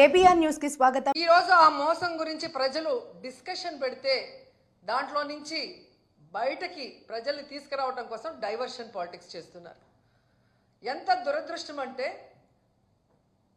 ABR న్యూస్కి స్వాగతం. ఈ రోజు ఆ మోసం గురించి ప్రజలు డిస్కషన్ పెడితే దాంట్లో నుంచి బయటకి ప్రజల్ని తీసుకురావడం కోసం డైవర్షన్ పాలిటిక్స్ చేస్తున్నారు. ఎంత దురదృష్టం అంటే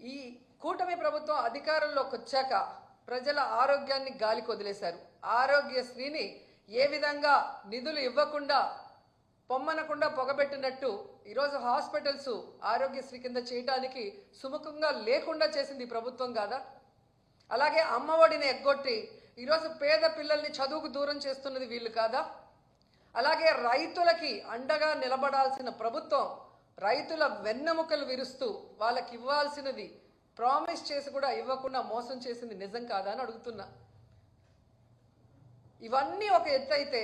ఈ కూటమి ప్రభుత్వం అధికారంలోకి వచ్చాక ప్రజల ఆరోగ్యాన్ని గాలికి వదిలేశారు. ఆరోగ్యశ్రీని ఏ విధంగా నిధులు ఇవ్వకుండా పొమ్మనకుండా పొగబెట్టినట్టు ఈరోజు హాస్పిటల్స్ ఆరోగ్యశ్రీ కింద చేయటానికి సుముఖంగా లేకుండా చేసింది ప్రభుత్వం కాదా? అలాగే అమ్మఒడిని ఎగ్గొట్టి ఈరోజు పేద పిల్లల్ని చదువుకు దూరం చేస్తున్నది వీళ్ళు కాదా? అలాగే రైతులకి అండగా నిలబడాల్సిన ప్రభుత్వం రైతుల వెన్నెముకలు విరుస్తూ వాళ్ళకి ఇవ్వాల్సినది ప్రామిస్ చేసి కూడా ఇవ్వకుండా మోసం చేసింది నిజం కాదా అని అడుగుతున్నా. ఇవన్నీ ఒక ఎత్తు అయితే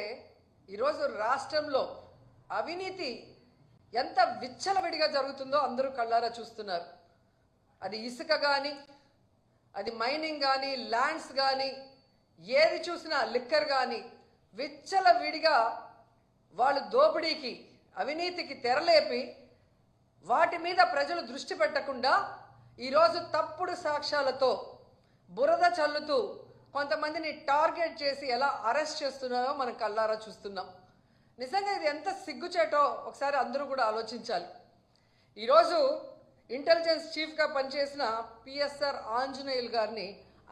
ఈరోజు రాష్ట్రంలో అవినీతి ఎంత విచ్చలవిడిగా జరుగుతుందో అందరూ కళ్ళారా చూస్తున్నారు. అది ఇసుక కానీ అది మైనింగ్ కానీ ల్యాండ్స్ కానీ ఏది చూసినా లిక్కర్ కానీ విచ్చలవిడిగా వాళ్ళు దోపిడీకి అవినీతికి తెరలేపి వాటి మీద ప్రజలు దృష్టి పెట్టకుండా ఈరోజు తప్పుడు సాక్ష్యాలతో బురద చల్లుతూ కొంతమందిని టార్గెట్ చేసి ఎలా అరెస్ట్ చేస్తున్నారో మనం కళ్ళారా చూస్తున్నాం. నిజంగా ఇది ఎంత సిగ్గుచేటో ఒకసారి అందరూ కూడా ఆలోచించాలి. ఈరోజు ఇంటెలిజెన్స్ చీఫ్గా పనిచేసిన పిఎస్ఆర్ ఆంజనేయులు గారిని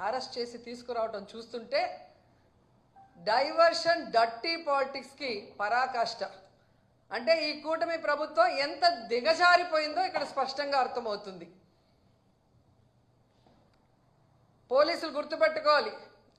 అరెస్ట్ చేసి తీసుకురావడం చూస్తుంటే డైవర్షన్ డట్టి పాలిటిక్స్కి పరాకాష్ట. అంటే ఈ కూటమి ప్రభుత్వం ఎంత దిగజారిపోయిందో ఇక్కడ స్పష్టంగా అర్థమవుతుంది. పోలీసులు గుర్తుపెట్టుకోవాలి.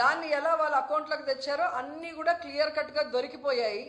దాన్ని ఎలా వాళ్ళ అకౌంట్లోకి తెచ్చారో అన్నీ కూడా క్లియర్ కట్గా దొరికిపోయాయి.